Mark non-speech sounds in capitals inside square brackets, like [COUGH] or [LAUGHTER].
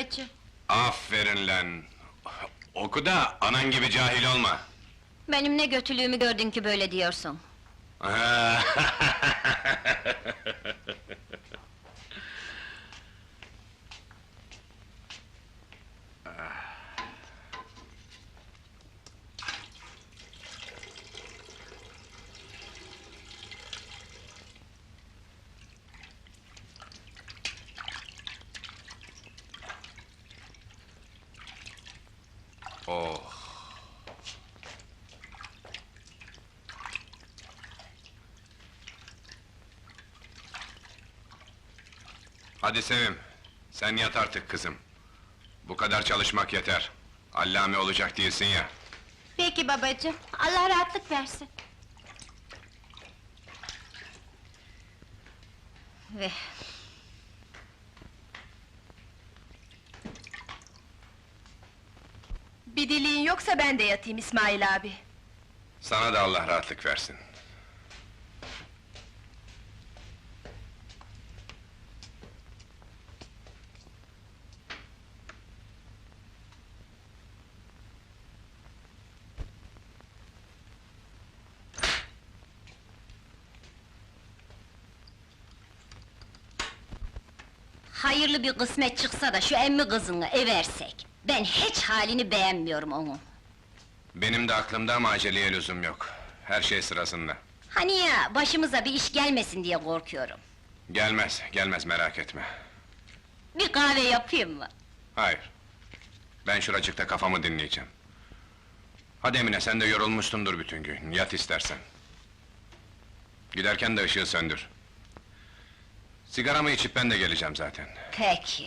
babacığım. Aferin lan! Oku da anan gibi cahil olma! Benim ne götülüğümü gördün ki böyle diyorsun? [LAUGHS] oh! Hadi Sevim, sen yat artık kızım. Bu kadar çalışmak yeter. Allame olacak değilsin ya. Peki babacığım, Allah rahatlık versin. Ve... Bir diliğin yoksa ben de yatayım İsmail abi. Sana da Allah rahatlık versin. Hayırlı bir kısmet çıksa da şu emmi kızını eversek. Ben hiç halini beğenmiyorum onun. Benim de aklımda ama aceleye lüzum yok. Her şey sırasında. Hani ya, başımıza bir iş gelmesin diye korkuyorum. Gelmez, gelmez merak etme. Bir kahve yapayım mı? Hayır. Ben şuracıkta kafamı dinleyeceğim. Hadi Emine, sen de yorulmuşsundur bütün gün. Yat istersen. Giderken de ışığı söndür. Sigaramı içip ben de geleceğim zaten. Peki.